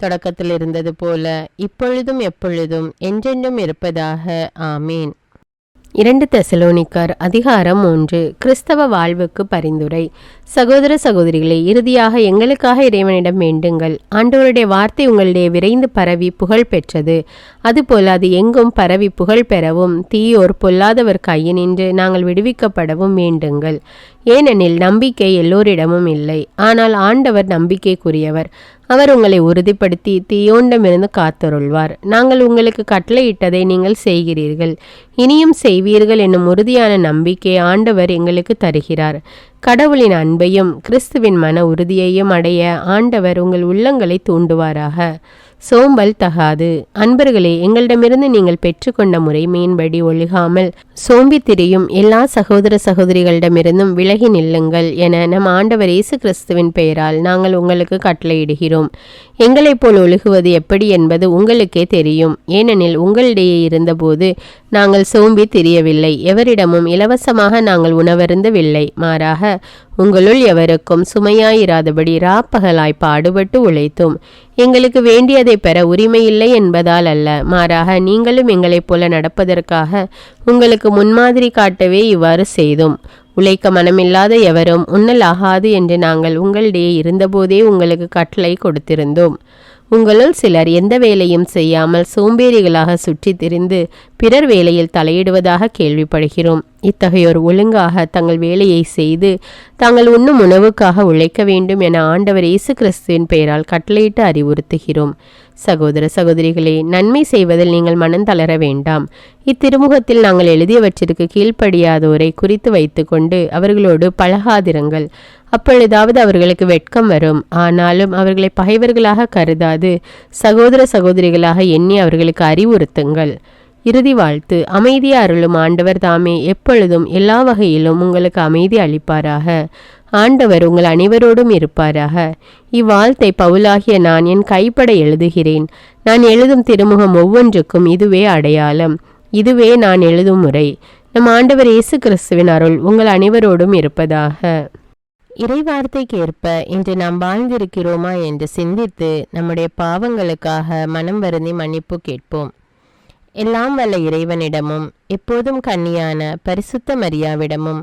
தொடக்கத்தில் இருந்தது போல இப்பொழுதும் எப்பொழுதும் என்றென்றும் இருப்பதாக. ஆமேன். இரண்டு தெசலோனிக்கர் அதிகாரம் ஒன்று. கிறிஸ்தவ வாழ்வுக்கு பரிந்துரை. சகோதர சகோதரிகளே இறுதியாக எங்களுக்காக இறைவனிடம் வேண்டுங்கள். ஆண்டவருடைய வார்த்தை உங்களிடையே விரைந்து பரவி புகழ் பெற்றது. அதுபோல அது எங்கும் பரவி புகழ் பெறவும் தீயோர் பொல்லாதவர் கையினின்று நாங்கள் விடுவிக்கப்படவும் வேண்டுங்கள். ஏனெனில் நம்பிக்கை எல்லோரிடமும் இல்லை. ஆனால் ஆண்டவர் நம்பிக்கைக்குரியவர். அவர் உங்களை உறுதிப்படுத்தி தீயோண்டமிருந்து காத்தருள்வார். நாங்கள் உங்களுக்கு கட்டளையிட்டதை நீங்கள் செய்கிறீர்கள். இனியும் செய்வீர்கள் என்னும் உறுதியான நம்பிக்கை ஆண்டவர் எங்களுக்கு தருகிறார். கடவுளின் அன்பையும் கிறிஸ்துவின் மன உறுதியையும் அடைய ஆண்டவர் உங்கள் உள்ளங்களை தூண்டுவாராக. சோம்பல் தகாது. அன்பர்களே எங்களிடமிருந்து நீங்கள் பெற்றுக்கொண்ட முறை மீன்படி ஒழுகாமல் சோம்பி திரியும் எல்லா சகோதர சகோதரிகளிடமிருந்தும் விலகி நில்லுங்கள் என நம் ஆண்டவர் இயேசு கிறிஸ்துவின் பெயரால் நாங்கள் உங்களுக்கு கட்டளையிடுகிறோம். எங்களைப் போல் ஒழுகுவது எப்படி என்பது உங்களுக்கே தெரியும். ஏனெனில் உங்களிடையே இருந்தபோது நாங்கள் சோம்பி திரியவில்லை எவரிடமும் இலவசமாக நாங்கள் உணவருந்தவில்லை. மாறாக உங்களுள் எவருக்கும் சுமையாயிராதபடி ராப்பகலாய் பாடுபட்டு உழைத்தும். எங்களுக்கு வேண்டியதை பெற உரிமையில்லை என்பதால் அல்ல. மாறாக நீங்களும் எங்களைப் போல நடப்பதற்காக உங்களுக்கு முன்மாதிரி காட்டவே இவ்வாறு செய்தோம். உழைக்க மனமில்லாத எவரும் உண்ணலாகாது என்று நாங்கள் உங்களிடையே இருந்தபோதே உங்களுக்கு கட்டளை கொடுத்திருந்தோம். உங்களுள் சிலர் எந்த வேலையும் செய்யாமல் சோம்பேறிகளாக சுற்றித் திரிந்து பிறர் வேலையில் தலையிடுவதாக கேள்விப்படுகிறோம். இத்தகையோர் ஒழுங்காக தங்கள் வேலையை செய்து தாங்கள் உண்ணும் உணவுக்காக உழைக்க வேண்டும் என ஆண்டவர் இயேசு கிறிஸ்துவின் பெயரால் கட்டளையிட்டு அறிவுறுத்துகிறோம். சகோதர சகோதரிகளே நன்மை செய்வதில் நீங்கள் மனம் தளர வேண்டாம். இத்திருமுகத்தில் நாங்கள் எழுதியவற்றிற்கு கீழ்ப்படியாதோரை குறித்து வைத்துக்கொண்டு அவர்களோடு பழகாதிருங்கள். அப்பொழுதாவது அவர்களுக்கு வெட்கம் வரும். ஆனாலும் அவர்களை பகைவர்களாக கருதாது. சகோதர சகோதரிகளாக எண்ணி அவர்களுக்கு அறிவுறுத்துங்கள். இறுதி வாழ்த்து. அமைதி அருளும் ஆண்டவர் தாமே எப்பொழுதும் எல்லா வகையிலும் உங்களுக்கு அமைதி அளிப்பாராக. ஆண்டவர் உங்கள் அனைவரோடும் இருப்பாராக. இவ்வாழ்த்தை பவுலாகிய நான் என் கைப்பட எழுதுகிறேன். நான் எழுதும் திருமுகம் ஒவ்வொன்றுக்கும் இதுவே அடையாளம். இதுவே நான் எழுதும் முறை. நம் ஆண்டவர் இயேசு கிறிஸ்துவின் அருள் உங்கள் அனைவரோடும் இருப்பதாக. இறைவார்த்தைக்கேற்ப இன்று நாம் வாழ்ந்திருக்கிறோமா என்று சிந்தித்து நம்முடைய பாவங்களுக்காக மனம் வருந்தி மன்னிப்பு கேட்போம். எல்லாம் வல்ல இறைவனிடமும் எப்போதும் கன்னியான பரிசுத்த மரியாவிடமும்